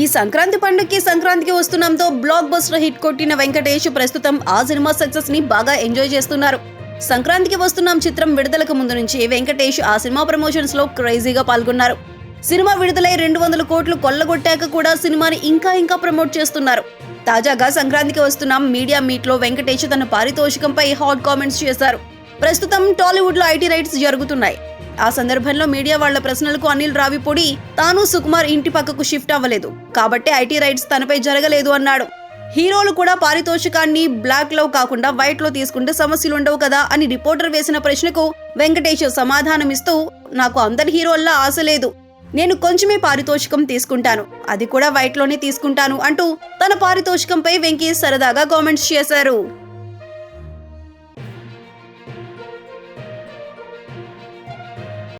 ఈ సంక్రాంతి పండుగకి సంక్రాంతికి వస్తున్నంతో బ్లాక్ బస్టర్ హిట్ కొట్టిన వెంకటేష్ ప్రస్తుతం ఆ సినిమా సక్సెస్ని బాగా ఎంజాయ్ చేస్తున్నారు. సంక్రాంతికి వస్తున్నాం చిత్రం విడుదలకు ముందు నుంచి వెంకటేష్ ఆ సినిమా ప్రమోషన్స్లో క్రేజీగా పాల్గొన్నారు. సినిమా విడుదలై రెండు వందల కోట్లు కొల్లగొట్టాక కూడా సినిమాని ఇంకా ఇంకా ప్రమోట్ చేస్తున్నారు. తాజాగా సంక్రాంతికి వస్తున్నాం మీడియా మీట్లో వెంకటేష్ తన పారితోషికంపై హాట్ కామెంట్స్ చేశారు. ప్రస్తుతం టాలీవుడ్లో ఐటీ రైట్స్ జరుగుతున్నాయి. ఆ సందర్భంలో మీడియా వాళ్ళ ప్రశ్నలకు అనిల్ రావిపూడి తాను సుకుమార్ ఇంటి పక్కకు షిఫ్ట్ అవ్వలేదు. కాబట్టి ఐటీ రైట్స్ తనపై జరగలేదు అన్నాడు. హీరోలు కూడా పారితోషికాన్ని బ్లాక్లో కాకుండా వైట్లో తీసుకుంటే సమస్యలు ఉండవు కదా అని రిపోర్టర్ వేసిన ప్రశ్నకు వెంకటేష్ సమాధానమిస్తూ నాకు అందరి హీరోల్లా ఆశ లేదు. నేను కొంచెమే పారితోషికం తీసుకుంటాను. అది కూడా వైట్లోనే తీసుకుంటాను అంటూ తన పారితోషికంపై వెంకీ సరదాగా కామెంట్స్ చేశారు.